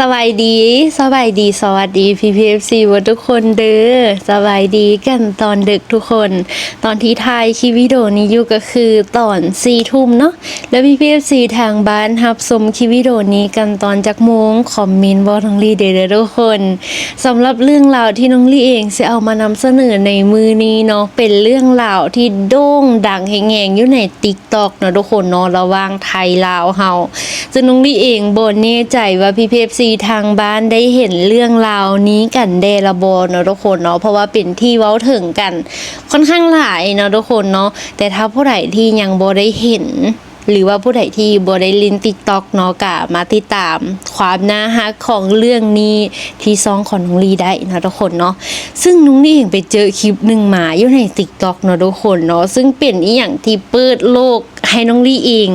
สบายดีสบายดีสวัสดีพีพีเอฟซีวัทุกคนเด้อสบายดีกันตอนดึกทุกคน ตอนที่ทายคลิปวิดีโอนี้อยู่ก็คือตอนสี่ทุ่มเนาะแล้วพีพีเอฟซีทางบ้านรับชมคลิปวิดีโอนี้กันตอนจักโมงคอมเมนต์บอกน้องลีเด้อเด้อทุกคนสำหรับเรื่องราวที่น้องลีเองจะเอามานำเสนอในมือนี้เนาะเป็นเรื่องราวที่โด่งดังแห่งๆอยู่ในติ๊กต็อกเนาะทุกคนเนาะระว่างไทยลาวเฮาซึ่งน้องลี่เองบนแน่ใจว่าพี่เพฟซีทางบ้านได้เห็นเรื่องราวนี้กันเดละบเนาะทุกคนเนาะเพราะว่าเป็นที่เว้าถึงกัน ค่อนข้างหลายเนาะทุกคนเนาะแต่ถ้าผู้ใดที่ยังบ่ได้เห็นหรือว่าผู้ใดที่บได้ลินติ๊กต็อกเนาะกะมาติดตาม ความน่าฮักของเรื่องนี้ที่ซองของน้องลีได้นะทุกคนเนาะซึ่งน้องลี่เองไปเจอคลิปหนึ่งมาอยู่ในติ๊กต็อกเนาะทุกคนเนาะซึ่งเป็นอีหยังที่เปิดโลกให้น้องลีเอง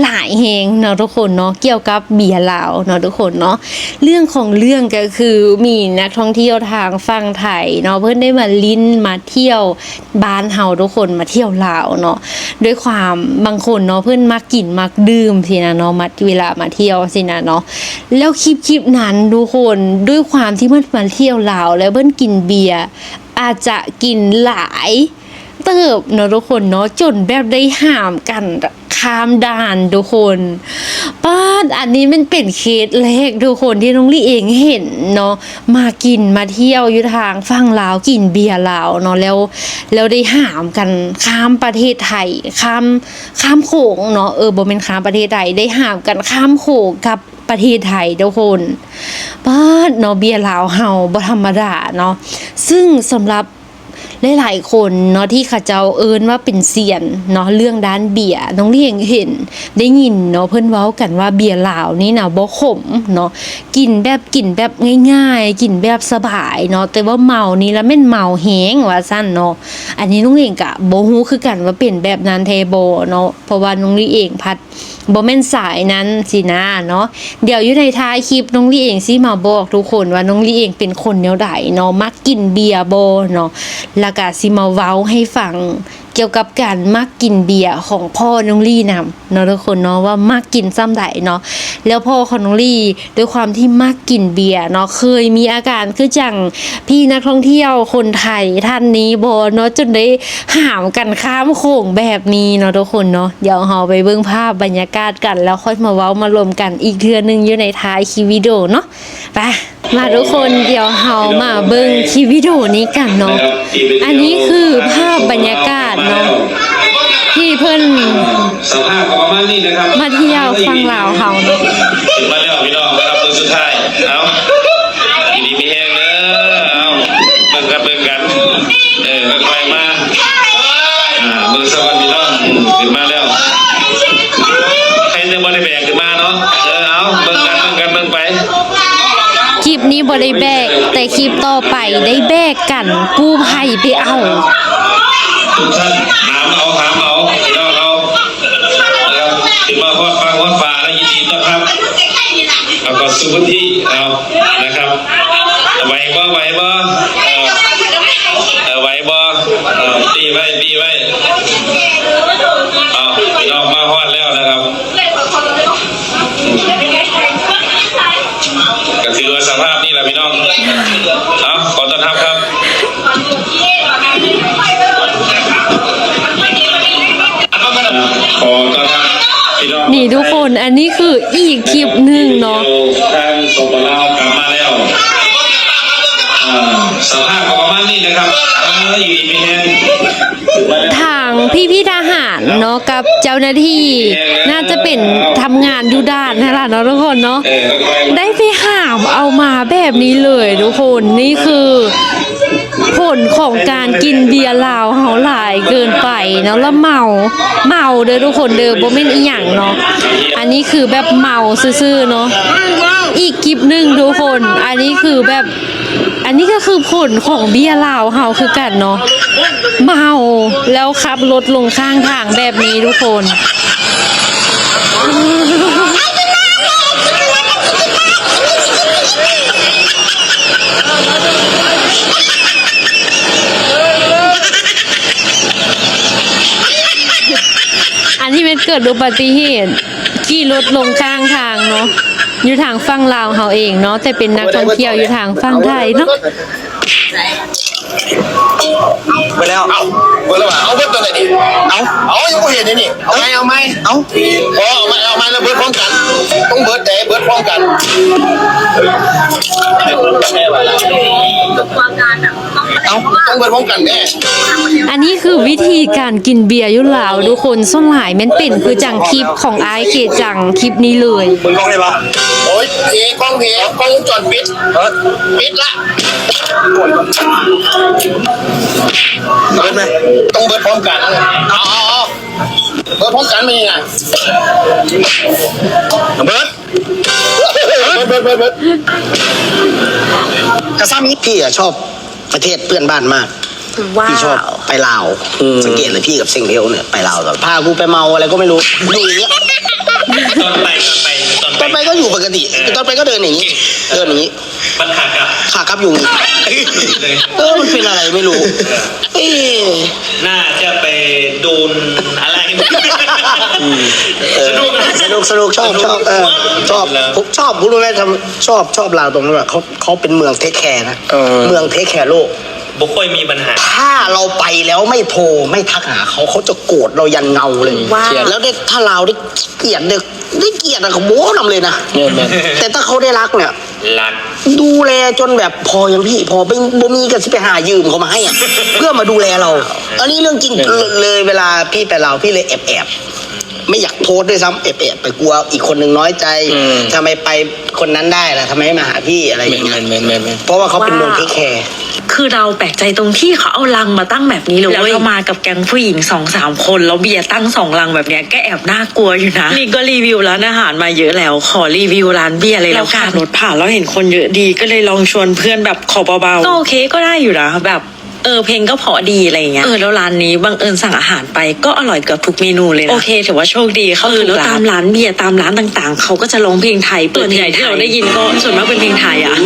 หลายแหงเนาะทุกคนเนาะเกี่ยวกับเบียร์ลาวเนาะทุกคนเนาะเรื่องของเรื่องก็คือมีนักท่องเที่ยวทางฝั่งไทยเนาะเพื่อนได้มาลิ้นมาเที่ยวบ้านเฮาทุกคนมาเที่ยวลาวเนาะด้วยความบางคนเนาะเพื่อนมักกินมักดื่มสินะเนาะมาเวลามาเที่ยวสินะเนาะแล้วคลิปคลิปนั้นทุกคนด้วยความที่เพื่อนมาเที่ยวลาวแล้วเพื่อนกินเบียร์อาจจะกินหลาย เติบเนาะทุกคนเนาะจนแบบได้ห้ามกันข้ามด่านทุกคนป้าอันนี้มันเป็นเคสแรกทุกคนที่น้องลี่เองเห็นเนาะมากินมาเที่ยวอยู่ทางฝั่งลาวกินเบียร์ลาวเนาะแล้วแล้วได้ห้ามกันข้ามประเทศไทยข้ามข้ามโขงเนาะเออบ่เป็นข้ามประเทศไทยได้ห้ามกันข้ามโขงกับประเทศไทยทุกคนป้าเนาะเบียร์ลาวเฮาบ่ธรรมดาเนาะซึ่งสำหรับ หลายๆคนเนาะที่เขาเจ้าเอิ้นว่าเป็นเซียนเนาะเรื่องด้านเบียร์น้องเลี้ยงเห็นได้ยินเนาะเพื่อนเว้ากันว่าเบียร์ลาวนี่นะบ่ขมเนาะกินแบบ กินแบบง่ายๆ กินแบบสบายเนาะแต่ว่าเมานี่แล้วแม่นเมาแฮงว่าซั่นเนาะอันนี้น้องเลี้ยงก็บ่ฮู้คือกันว่าเป็นแบบนั้นแท้บ่เนาะเพราะว่าน้องลี่เองพัดโบแม่นสายนั้นสินะเนาะเดี๋ยวอยู่ในท้ายคลิปน้องลี่เองสิมาบอกทุกคนว่าน้องลี่เองเป็นคนแนวใดเนาะมักกินเบียร์บ่เนาะแล้วก็สิมาเว้าให้ฟัง เกี่ยวกับการมักกินเบียร์ของพ่อน้องลี่นำเนาะทุกคนเนาะว่ามักกินซ้ำใดเนาะแล้วพ่อของน้องลี่ด้วยความที่มักกินเบียร์เนาะเคยมีอาการคือจังพี่นักท่องเที่ยวคนไทยท่านนี้บเนาะจนได้หามกันข้ามโขงแบบนี้เนาะทุกคนเนาะเดี๋ยวเราไปเบิ่งภาพบรรยากาศกัน แล้วค่อยมาเว้ามารวมกันอีกเทื่อหนึงอยู่ในท้ายคลิปวิดีโอเนาะไปมาทุกคนเดี๋ยวเฮามาเบิ่งคลิปวิดีโอนี้กันเนาะอันนี้คือภาพบรรยากาศเนาะที่เพิ่นสภาพประมาณนี้นะครับ มาเที่ยวฟังลาวเฮาเนาะถึงมาแล้วพี่น้องนะครับมือสุดท้ายเอาอีนี้มีแห้งเด้อเอาเบิ่งกันเบิ่งกันเออค่อยๆมาอ่ามือสวัสดีพี่น้องขึ้นมาแล้วใครจะบ่ได้แบกขึ้นมาเนาะเออเอาเบิ่งกันเบิ่งกันเบิ่งไปคลิปนี้บ่ได้แบก แต่คลิปต่อไปได้แบกกันกู้ภัยไปเอา ทุกท่านถามเอาถามเอาพี่น้องเอานะครับขึ้นมาฮอดฟังฮอดฟ้าแล้วยินดีต้อนรับแล้วก็สุขที่เอานะครับไหวบ่ไหวบ่ไหวบ่ตีไว้ตีไว้เอาพี่น้องมาฮอดแล้วนะครับก็ถือสภาพนี่แหละพี่น้องเอาขอต้อนรับครับ น้องนี่ทุกคนอันนี้คืออีกคลิปหนึ่งเนาะทางสปลาวกลับมาแล้วอ่าสภาพก็ประมาณนี้นะครับเอออยู่ดีไม่แห้งทางพี่พี่ทหารเนาะกับเจ้าหน้าที่น่าจะเป็นทำงานอยู่ด้านนั่นแหละเนาะทุกคนเนาะเออค่อยๆได้ไปหามเอามาแบบนี้เลยทุกคนนี่คือผ ลของการกินเบียร์ลาวเฮาหลายเกินไปเนาะแล้วเมาเมาเด้อทุกคนเด้อบ่แม่นอีหยังเนาะอันนี้คือแบบเมาซื่อๆเนาะอีกคลิปหนึ่งทุกคน อันนี้คือแบบอันนี้ก็คือผลของเบียร์ลาวเฮาคือกันเนาะเมาแล้วขับรถลงข้างทางแบบนี้ทุกคน อันที่มัน เกิดอุบัติเหตุขี่รถลงข้างทางเนาะอยู่ทางฝั่งลาวเขาเองเนาะแต่เป็นนักท่องเที่ยวอยู่ทางฝั่งไทยเนาะไปแล้ว เอาเบิร์ดแล้วว่ะเอาเบิร์ดตัวไหนดิเอาเอายังไม่เห็นเลยนี่เอาไหมเอาไหมเอาโอ้เอาไหมเอาไหมแล้วเบิร์ดพร้อมกัน ต้องเบิร์ดแต่เบิร์ดพร้อมกันแค่ว่าละเอาต้องเบิร์ดพร้อมกันแน่อันนี้คือวิธีการกินเบียร์อยุลาวทุกคนส่วนหลายแม่นเป็นคือจังคลิปของไอายเกจังคลิปนี้เลยมึงกล้องได้ปะโอ้ยเอกล้องเอกกล้องวงจรปิดปิดละเบิร์ดไหม ต้องเบิร์ดพร้อมกันเอาเอาเอาเบิร์ดพร้อมกันเป็นยังไงเบิร์ดเบิร์ดเบิร์ดเบิร์ดเบิร์ดกระซ้ำนี้พี่อะชอบประเทศเพื่อนบ้านมาก ว้าพี่ชอบไปลาวสังเกตเลยพี่กับเซงเพลเนี่ยไปลาวแบบพากูไปเมาอะไรก็ไม่รู้อยู่อย่างเงี้ยตอนไปตอนไปตอนตอนไปก็อยู่ปกติตอนไปก็เดินอย่างนี้เดินอย่างนี้ปัญหากับขากลับอยู่อย่างนี้เออมันเป็นอะไรไม่รู้เอ๊ะน่าจะไปโดนอะไรเออสนุกสนุกสนุกชอบชอบเออชอบผมชอบผมรู้ไหมทำชอบชอบลาวตรงนั้นว่าเขาเขาเป็นเมืองเทคแคร์นะเมืองเทคแคร์โลก บุคคลมีปัญหา ถ้าเราไปแล้วไม่โทรไม่ทักหาเขาเขาจะโกรธเรายันเงาเลยว้าว แล้วได้ถ้าเราได้เกลียดได้ได้เกลียดอะเขาโบ้นำเลยนะแต่ถ้าเขาได้รักเนี่ย รัก ดูแลจนแบบพอยังพี่พอไม่บ่มีกันสิไปหายืมเขามาให้อะ เพื่อมาดูแลเรา อันนี้เรื่องจริงเลยเวลาพี่ไปเราวพี่เลยแอบแอบๆ ไม่อยากโพสต์ด้วยซ้ำแอบแอบๆไปกลัวอีกคนหนึ่งน้อยใจทำไมไปคนนั้นได้ล่ะทำไมไม่มาหาพี่อะไรอย่างเงี้ยเพราะว่าเขาเป็นเมืองเทคแคร์ คือเราแปลกใจตรงที่เขาเอาลังมาตั้งแบบนี้เลยแล้วเรามากับแก๊งผู้หญิงสองสามคนแล้วเบียร์ตั้งสองลังแบบเนี้ยก็แอบน่ากลัวอยู่นะนี่ก็รีวิวร้านอาหารมาเยอะแล้ว ขอรีวิวร้านเบียร์เลยแล้วขับรถผ่านแล้วเห็นคนเยอะดีก็เลยลองชวนเพื่อนแบบขอเบาๆก็โอเคก็ได้อยู่นะแบบ เออเพลงก็เพอดีอะไรอย่างเงี้ยเออแล้วร้านนี้บังเอิญสั่งอาหารไปก็อร่อยเกือบทุกเมนูเลยนะโอเคถือว่าโชคดีเขาถูกร้าน ตามร้านเบียร์ตามร้านต่างๆ เขาก็จะร้องเพลงไทยส่วนใหญ่ที่เราได้ยินก็ส่วนมากเป็นเพลงไทยอะ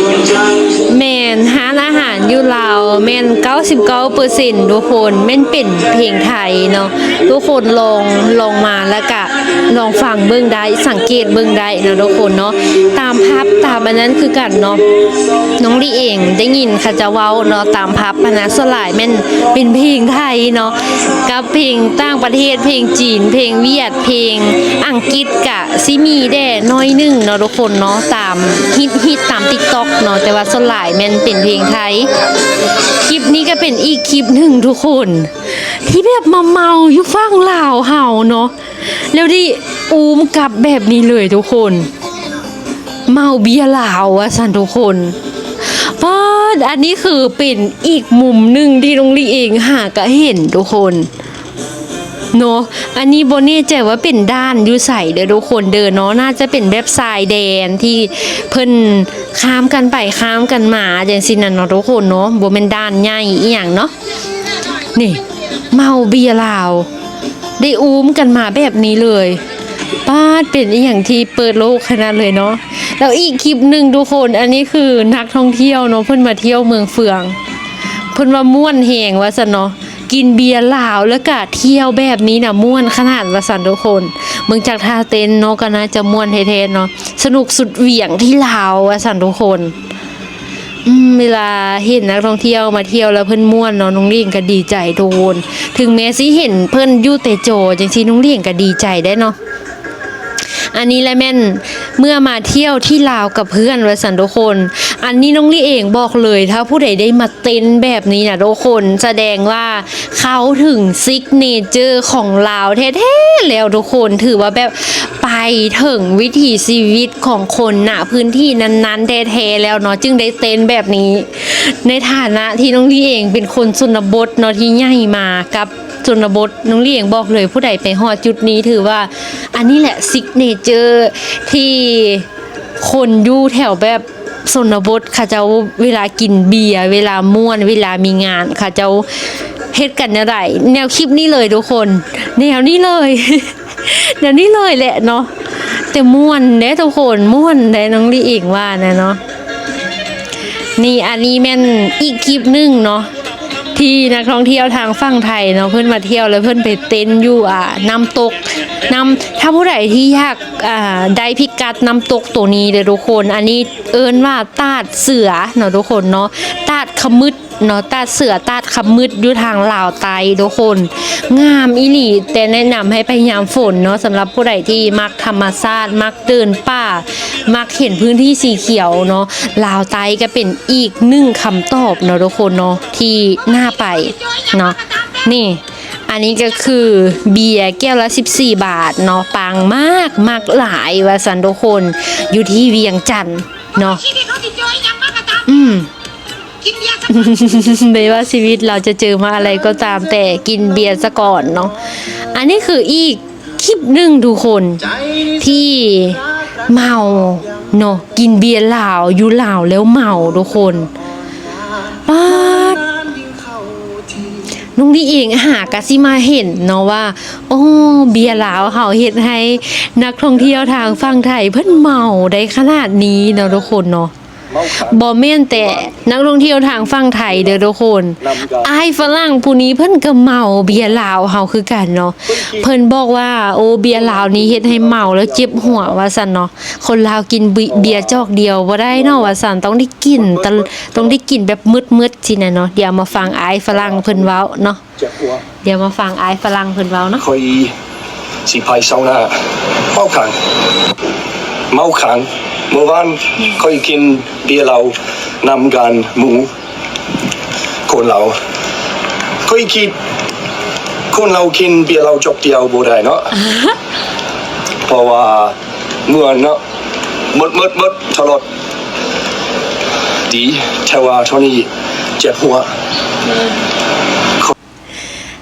แมนหานอาหารอยุลาวแมน99เปอร์เซ็นทุกคนแม่นเป็นเพลงไทยเนาะทุกคนลองลองมาแล้วก็ ลองฟังเบิ่งได้สังเกตเบิ่งได้นะทุกคนเนาะตามพับตามอันนั้นคือกันเนาะน้องลีเองได้ยินเขาจะเว้าเนาะตามพับพนะสลายแม่นเป็นเพลงไทยเนาะกับเพลงต่างประเทศเพลงจีน เพลงเวียดเพลงอังกฤษกะซิมีแด่น้อยหนึงเนาะทุกคนเนาะตามฮิตฮิตตาม TikTok เนาะแต่ว่าสลายแม่นเป็นเพลงไทยคลิปนี้ก็เป็นอีกคลิปหนึ่งทุกคน ที่แบบมาเมาอยู่ฟังลาวเฮาเนาะ แล้วดิอูมกลับแบบนี้เลยทุกคน เมาเบียร์ลาวอะสันทุกคนป้าดอันนี้คือเป็นอีกมุมหนึ่งที่น้องลีเองหาก็เห็นทุกคนเนาะอันนี้โบเน่ใจว่าเป็นด้านยูใส่เด้อทุกคนเดินเนาะน่าจะเป็นแบบทรายแดนที่เพิ่นข้ามกันไปข้ามกันมาอย่างสินั่นเนาะทุกคนเนาะโบเป็นด้านใหญ่อีหยังเนาะนี่ เมาเบียร์ลาว ได้อุ้มกันมาแบบนี้เลยป้าดเป็นอย่างที่เปิดโลกขนาดเลยเนาะแล้วอีกคลิปหนึ่งทุกคนอันนี้คือนักท่องเที่ยวเนาะเพิ่นมาเที่ยวเมืองเฟือง เพิ่นว่าม่วนแหงว่าซั่นเนาะกินเบียร์ลาวแล้วก็เที่ยวแบบนี้น่ะม่วนขนาดว่าซั่นทุกคน เมืองจากท่าเต้นเนาะก็น่าจะม่วนเท่ๆเนาะสนุกสุดเหวี่ยงที่ลาวว่าซั่นทุกคน เวลาเห็นนักท่องเที่ยวมาเที่ยวแล้วเพิ่นม่วนเนาะน้องเลี้ยงก็ดีใจโดน ถึงแม้สิเห็นเพิ่นอยู่แต่โจจังซี่น้องเลี้ยงก็ดีใจได้เนาะอันนี้แหละแม่นเมื่อมาเที่ยวที่ลาวกับเพื่อนว่าสันทุกคน อันนี้น้องลี่เองบอกเลยถ้าผู้ใดได้มาเต้นแบบนี้นะทุกคนแสดงว่าเขาถึงซิกเนเจอร์ของลาวแท้ๆแล้วทุกคนถือว่าแบบไปถึงวิถีชีวิตของคนณพื้นที่นั้นๆแท้ๆแล้วเนาะจึงได้เต้นแบบนี้ ในฐานะที่น้องลี่เองเป็นคนชนบทเนาะที่ใหญ่มากับชนบทน้องลี่เองบอกเลยผู้ใดไปฮอดจุดนี้ถือว่าอันนี้แหละซิกเนเจอร์ที่คนอยู่แถวแบบ สนบทเขาเจ้าเวลากินเบียร์เวลาม่วนเวลามีงานเขาเจ้าเฮ็ดกันอะไรแนวคลิปนี้เลยทุกคน แนวนี้เลยแนวนี้เลยแหละเนาะแต่ม่วนเด้ทุกคนม่วนได้น้องลีเองว่านะเนาะนี่อันนี้แม่นอีกคลิปหนึงเนาะ ที่นักท่องเที่ยวทางฝั่งไทยเนาะเพื่อนมาเที่ยวแล้วเพื่อนไปเต้นอยู่อ่าน้ำตกน้ำถ้าผู้ใดที่อยากอ่าได้พิกัดน้ำตกตัวนี้เลยทุกคน อันนี้เอิ้นว่าตาดเสือเนาะทุกคนเนาะตาดขมึด เนาะตาดเสือตาดขมึดอยู่ทางลาวไตทุกคน งามอีหลีแต่แนะนำให้ไปยามฝนเนาะสำหรับผู้ใดที่มักธรรมชาติมักเดินป่า มักเห็นพื้นที่สีเขียวเนาะลาวไตก็เป็นอีกหนึ่งคำตอบเนาะทุกคนเนาะที่น่าไปเนาะนี่อันนี้ก็คือเบียร์แก้วละ 14 บาทเนาะปังมากมากหลายวาสันทุกคน อยู่ที่เวียงจันทน์เนาะอยังม กินเบียร์สักไม่ว่าชีวิตเราจะเจอมาอะไรก็ตามแต่กินเบียร์ซะก่อนเนาะอันนี้คืออีกคลิปหนึ่งทุกคนที่เมาเนาะกินเบียร์เหล้าอยู่เหล้าแล้วเมาทุกคนป้าดนุงนี่เองหากะสิมาเห็นเนาะว่า โอ้เบียร์เหล้าเขาเฮ็ดให้ นักท่องเที่ยวทางฝั่งไทยเพิ่นเมาได้ขนาดนี้เนาะทุกคนเนาะ บอแม่นแต่นักท่องเที่ยวทางฝั่งไทยเด้อทุกคนอายฝรั่งผู้นี้เพิ่นก็เมาเบียร์ลาวเฮาคือกันเนาะเพิ่นบอกว่าโอ้เบียร์ลาวนี้เฮ็ดให้เมาแล้วเจ็บหัวว่าซั่นเนาะคนลาวกินเบียร์จอกเดียวบ่ได้เนาะว่าซั่นต้องได้กินตะต้องได้กินแบบมืดๆสินะเนาะเดี๋ยวมาฟังอายฝรั่งเพิ่นเว้าเนาะเจ็บหัวเดี๋ยวมาฟังอายฝรั่งเพิ่นเว้าเนาะคอยสิไปซาวน่าเมาขังเมาขัง เมื่อวานคอยกินเบียร์เรานำกันหมูคนเราคอยคิดคนเรากินเบียร์เราจบเดียวบ่ได้เนาะเพราะว่าเมื่อเนาะหมดหมดหมดตลอดดีแต่ว่าเท่านี้เจ็บหัว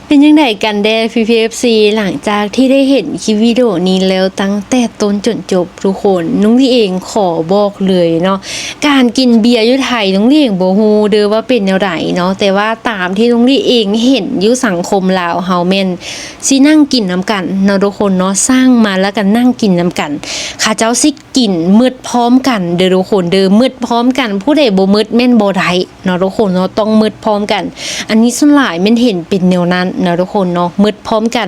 เป็นยังไงกันแด่ PPFC หลังจากที่ได้เห็นคลิปวิดีโอนี้แล้วตั้งแต่ต้นจนจบทุกคนนุ้งลี่เองขอบอกเลยเนาะการกินเบียร์ยุไทยนุ้งลี่เองโบฮูเด้อว่าเป็นแนวไหนเนาะแต่ว่าตามที่นุ้งลี่เองเห็นยุสังคมลาวเฮาแม่นสินั่งกินน้ำกันเนาะทุกคนเนาะสร้างมาแล้วกันนั่งกินน้ำกันข้าเจ้าสิก กินมืดพร้อมกันเด้อทุกคนเด้อมืดพร้อมกัน ผู้ใดบ่มืดแม่นบ่ได้เนาะทุกคนเนาะต้องมืดพร้อมกัน อันนี้ส่วนหลายแม่นเห็นเป็นแนวนั้นเนาะทุกคนเนาะมืดพร้อมกัน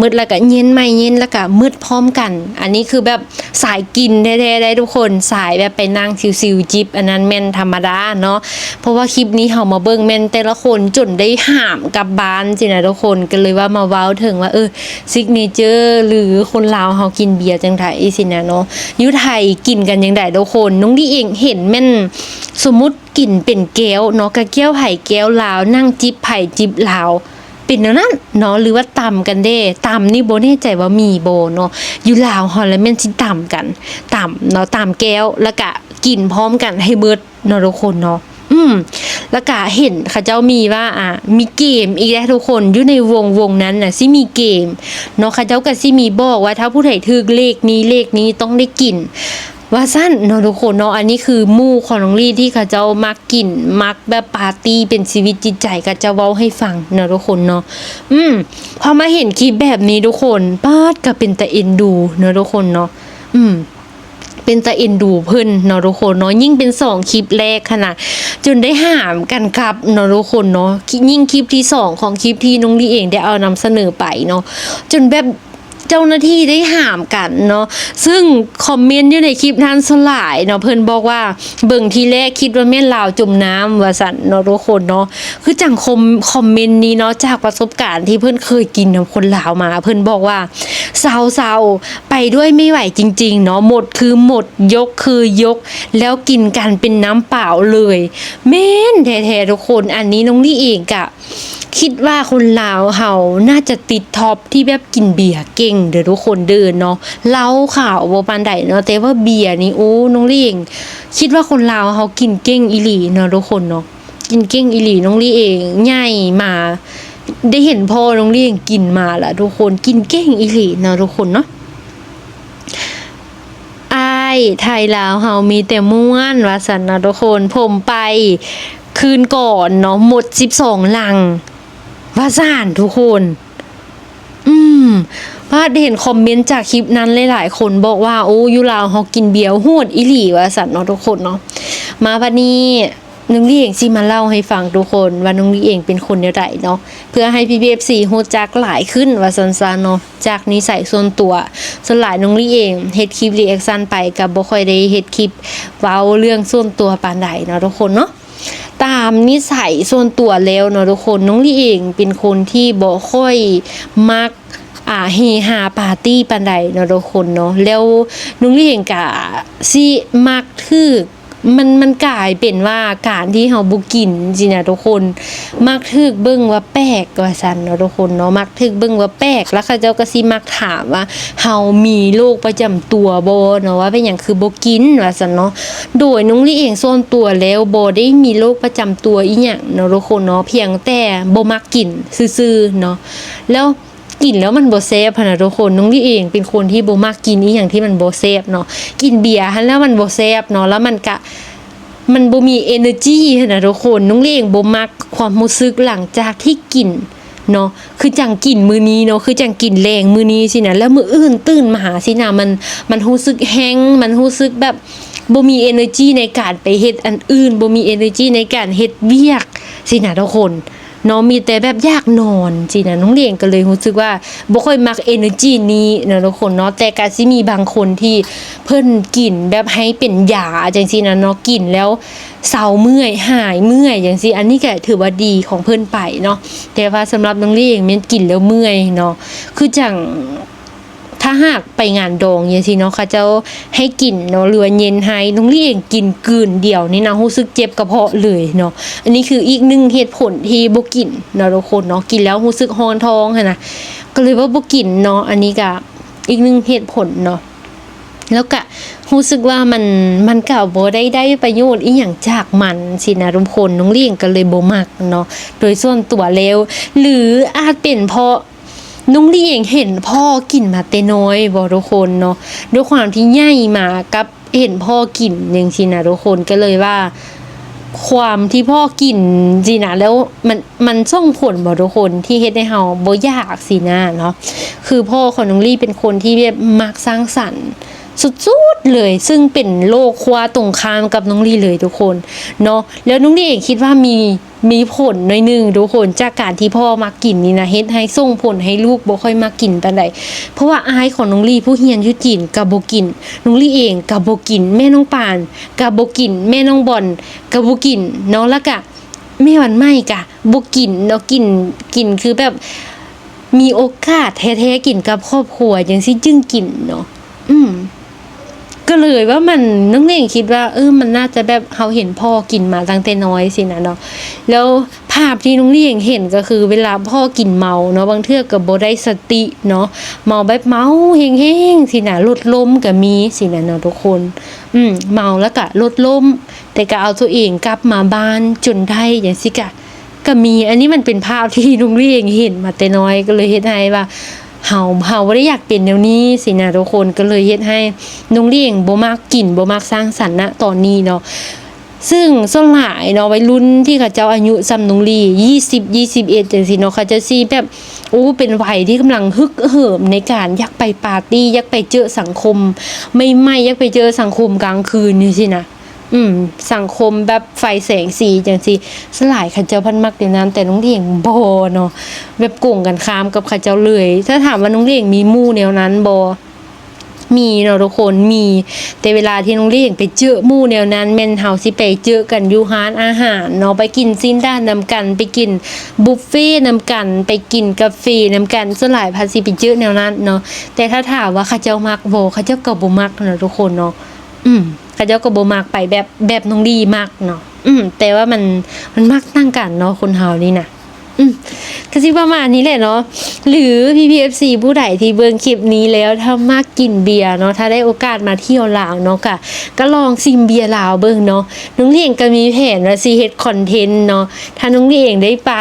มืดแล้วก็เย็นไม่เย็นแล้วก็มืดพร้อมกัน อันนี้คือแบบสายกินแท้ๆได้ทุกคนสายแบบไปนั่งซิวๆจิบอันนั้นแม่นธรรมดาเนาะเพราะว่าคลิปนี้เฮามาเบิ่งแม่นแต่ละคนจนได้หามกับบ้านสินะทุกคนก็เลยว่ามาเว้าถึงว่าเออซิกเนเจอร์หรือคนลาวเฮากินเบียร์จังไดสินะเนาะอยู่ไทยกินกันยังไดทุกคนน้องดีเองเห็นแม่นสมมุติกินเป็นแก้วเนาะกะแก้วไผ่แก้วลาว นั่งจิบไผ่จิบลาวเป็นแนวนั้นเนาะหรือว่าตำกันเด้ตำนี่โบแน่ใจว่ามีโบเนาะอยู่ลาวฮอลแล้วแม่นสิตำกันตำเนาะตำแก้วแล้วก็กินพร้อมกันให้เบิดเนาะทุกคนเนาะ อืมแล้วก็เห็นเขาเจ้ามีว่าอะมีเกมอีกแล้วทุกคนอยู่ในวงวงนั้นน่ะสิมีเกมเนาะเขาเจ้าก็สิมีบอกว่าถ้าผู้ใดถึกเลขนี้เลขนี้ต้องได้กินว่าสั้นเนาะทุกคนเนาะอันนี้คือมู่ของน้องลี่ที่เขาเจ้ามักกินมักแบบปาร์ตี้เป็นชีวิตจิตใจก็จะเว้าให้ฟังเนาะทุกคนเนาะอืมพอมาเห็นคลิปแบบนี้ทุกคนป้าดก็เป็นตะเอ็นดูเนาะทุกคนเนาะอืม เป็นตะเอ็นดูเพิ่นเนาะทุกคนเนาะยิ่งเป็นสองคลิปแรกขนาดจนได้หามกันครับเนาะทุกคนเนาะยิ่งคลิปที่สองของคลิปที่น้องลีเองได้เอานำเสนอไปเนาะจนแบบ เจ้าหน้าที่ได้หามกันเนาะซึ่งคอมเมนต์อยู่ในคลิปนั้นสลายเนาะเพิ่นบอกว่าเบิ่งทีแรกคิดว่าแม่นลาวจมน้ำว่าสั่นเนาะทุกคนเนาะคือจังคมคอมเมนต์นี้เนาะจากประสบการณ์ที่เพิ่นเคยกินกับคนลาวมา เพิ่นบอกว่าเศร้าๆไปด้วยไม่ไหวจริง ๆ เนาะหมดคือหมดยกคือยก แล้วกินกันเป็นน้ำเปล่าเลยแม่นแท้ๆทุกคนอันนี้น้องลี่เองกะ คิดว่าคนลาวเฮาน่าจะติดท็อปที่แบบกินเบียร์เก่งเด้อทุกคนเดินเนาะเล้าข่าวบ่ปานใดเนาะแต่ว่าเบียร์นี่โอ้น้องลี่เอง คิดว่าคนลาวเฮากินเก่งอีหลีเนาะทุกคนเนาะกินเก่งอีหลีน้องลี่เองใหญ่มาได้เห็นพ่อน้องลี่เองกินมาละทุกคนกินเก่งอีหลีเนาะทุกคนเนาะอายไทยลาวเฮามีแต่ม่วนว่าสันนะทุกคนผมไปคืนก่อนเนาะหมด 12 ลัง ว่าซ่านทุกคน อืมพาดเห็นคอมเมนต์จากคลิปนั้นหลายๆคนบอกว่าโอ้ยูลาวเฮากินเบียร์โหดอีหลีว่าสันเนาะทุกคนเนาะมาวันนี้น้งลี่เองสิมาเล่าให้ฟังทุกคนว่าน้งลี่เองเป็นคนแนวใดเนาะเพื่อให้พี่บีเอฟซีฮู้จักหลายขึ้นว่าซันซานเนาะจากนิสัยส่วนตัวส่วนหลายน้งลี่เองเฮ็ดคลิปรีแอคชั่นไปก็บ่ค่อยได้เฮ็ดคลิปเว้าเรื่องส่วนตัวปานใดเนาะทุกคนเนาะ ตามนิสัยส่วนตัวแล้วเนาะทุกคนน้องลี่เองเป็นคนที่บ่ค่อยมักอ่าเฮฮาปาร์ตี้ปานใดเนาะทุกคนเนาะแล้วน้องลี่เองกะสิมักถือ มันมันกลายเป็นว่าการที่เฮาบ่กินสินะทุกคน มักถึกเบิ่งว่าแปลกว่าซั่นเนาะทุกคนเนาะมักถึกเบิ่งว่าแปลกแล้วเขาเจ้าก็สิมักถามว่าเฮามีโรคประจำตัวบ่เนาะว่าเป็นหยังคือบ่กินว่าซั่นเนาะโดยน้องลี่เองส่วนตัวแล้วบ่ได้มีโรคประจำตัวอีหยังเนาะทุกคนเนาะเพียงแต่บ่มักกินซื่อๆเนาะแล้ว กินแล้วมันโบ่แซ่บหั้นะทุกคนน้องลี่เองเป็นคนที่โบมักกินอีหยังที่มันโบ่แซ่บเนาะกินเบียร์หันแล้วมันโบ่แซ่บเนาะแล้วมันก็มันโบมี energy หั้นะทุกคนน้องลี่เองบ่มักความรู้สึกหลังจากที่กินเนาะคือจังกินมือนี้เนาะคือจังกินแรงมือนี้สินะแล้วมืออื่นตื่นมาหาสินะมันมันรู้สึกแห้งมันรู้สึกแบบบ่มี energy ในการไปเฮ็ดอันอื่นบ่มี energy ในการเฮ็ดเวียกสินะทุกคน นาะมีแต่แบบอยากนอนจีนะน้องเรียงก็เลยรู้สึกว่าบ่ค่อยมักเอเนอร์จีนี้นะทุกคนเนาะแต่ก็สิมีบางคนที่เพิ่นกินแบบให้เป็นยาจังซี่นะเนาะกินแล้วเศร้าเมื่อยหายเมื่อยจังซี่อันนี้ก็ถือว่าดีของเพิ่นไปเนาะแต่ว่าสำหรับน้องลี่เองมันกินแล้วเมื่อยเนาะคือจัง ถ้าหากไปงานดองอย่างที่เนาะเขาเจ้าให้กินเนาะหรือเย็นให้น้องลี่เองกินกืนเดียวนี่นะรู้สึกเจ็บกระเพาะเลยเนาะอันนี้คืออีกหนึ่งเหตุผลที่บกินเนาะทุกคนเนาะกินแล้วรู้สึกฮอนท้องนะก็เลยว่าบกินเนาะอันนี้ก็อีกหนึ่งเหตุผลเนาะแล้วก็รู้สึกว่ามันมันก็บ่ได้ได้ประโยชน์อีหยังจากมันสินะทุกคนน้องเลี้ยงก็เลยบ่มักเนาะโดยส่วนตัวแล้ว หรืออาจเป็นเพราะ นุ้งลี่เองเห็นพ่อกินมาเตน้อยบอทุกคนเนาะด้วยความที่ใหญ่มากับเห็นพ่อกินจังสินะทุกคนก็เลยว่า ความที่พ่อกินสินะแล้วมันมันส่งผลบอทุกคนที่เฮ็ดให้เฮาบ่อยากสินะเนาะคือพ่อของนุ้งลี่เป็นคนที่แบบมักสร้างสรรค์ สุดๆเลยซึ่งเป็นโลกคว้าตรงข้ามกับน้องลีเลยทุกคนเนาะแล้วน้องลีเองคิดว่ามีมีผลหน่อยหนึ่งทุกคนจากการที่พ่อมากินนี่นะเฮ็ดให้ส่งผลให้ลูกบ่ค่อยมากินปานใดเพราะว่าอายของน้องลี่ผู้เฮียนอยุจีนกับบ่กินน้องลี่เองกับบ่กิน แม่น้องปานกับบ่กิน แม่น้องบอลกับบ่กินเนาะแล้วก็แม่วันไม่กะบ่กินเนาะกินกินคือแบบมีโอกาสแท้ๆกินกับครอบครัวจังซี่จึงกินเนาะอืม ก็เลยว่ามันน้องเน่งคิดว่าเออมันน่าจะแบบเขาเห็นพ่อกินมาตั้งแต่น้อยสินะเนาะแล้วภาพที่น้องเน่งเห็นก็คือ เวลาพ่อกินเมาเนาะบางเทื่อก็บ่ได้สติเนาะเมาแบบเมาแห้งๆสินะลดล้มก็มีสินะเนาะทุกคน อืมเมาแล้วก็ลดล้ม แต่ก็เอาตัวเองกลับมาบ้านจนได้อย่างสิกะก็มีอันนี้มันเป็นภาพที่ลุงเรียงเห็นมาแต่น้อยก็เลยเฮ็ดให้ว่า เฮาเฮาบ่ได้อยากเป็นแนวนี้สินะทุกคนก็เลยเฮ็ดให้ลุงเรียงบ่มักกินบ่มักสร้างสรรค์ณตอนนี้เนาะซึ่งส่วนหลายเนาะวัยรุ่นที่เขาเจ้าอายุซ้ำนุงลี20 21จังซี่เนาะเขาจะสิแบบโอ้เป็นวัยที่กำลังฮึกเหิมในการอยากไปปาร์ตี้อยากไปเจอสังคม ไม่ไม่อยากไปเจอสังคมกลางคืนนี่สินะ อืม สังคมแบบไฟแสงสีจังซี่สลายเขาเจ้าพันมักเดียวนั้นแต่น้องเลียงบ่เนาะแบบโกงกันข้ามกับเขาเจ้าเลย ถ้าถามว่าน้องเลียงมีมู่แนวนั้นบ่มีเนาะทุกคนมี แต่เวลาที่น้องเลียงไปเจอหมู่แนวนั้นแม่นเฮาสิไปเจอกันอยู่ร้านอาหารเนาะไปกินซินด้านนำกัน ไปกินบุฟเฟ่ต์นำกัน ไปกินกาแฟนำกันสลายภาษีไปเจอแนวนั้นเนาะแต่ถ้าถามว่าเขาเจ้ามักโบ่เขาเจ้าก็บ่มักเนาะทุกคนเนาะอืม เขาเจ้าก็บ่มากไปแบบแบบน้องดีมากเนาะอืมแต่ว่ามันมันมากตั้งกันเนาะคนเฮานี่น่ะ อืมก็สิประมาณนี้แหละเนาะหรือพี่พีเอฟซีผู้ใดที่เบิ่งคลิปนี้แล้วถ้ามากกินเบียร์เนาะถ้าได้โอกาสมาเที่ยวลาวเนาะก็ก็ลองซิมเบียร์ลาวเบิ่งเนาะน้องเลี้ยงก็มีแผนว่าสิเฮ็ดคอนเทนต์เนาะถ้าน้องเลี้ยงได้ไป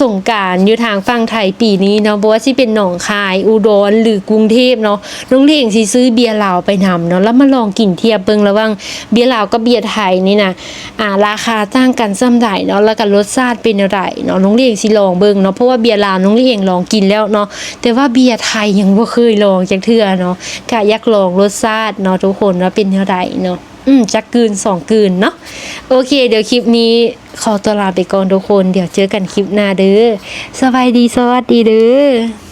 ส่งการอยู่ทางฝั่งไทยปีนี้เนาะบ่ว่าสิเป็นหนองคาย อุดรหรือกรุงเทพเนาะน้องเลี้ยงสิซื้อเบียร์ลาวไปนำเนาะแล้วมาลองกินเทียบเบิ่งระหว่างเบียร์ลาวกับเบียร์ไทยนี่นะอ่าราคาต่างกันส่ำใดเนาะแล้วก็รสชาติเป็นจังไดเนาะน้องเลี้ยงสิลองเบิ่งเนาะเพราะว่าเบียร์ลาวน้องลี่เองลองกินแล้วเนาะแต่ว่าเบียร์ไทยยังบ่เคยลองจักเทื่อเนาะก็อยากลองรสชาติเนาะทุกคนว่าเป็นเท่าไดเนาะอืมจักกืนสองกืนเนาะโอเค เดี๋ยวคลิปนี้ขอตัวลาไปก่อนทุกคน เดี๋ยวเจอกันคลิปหน้าเด้อสบายดีสวัสดีเด้อ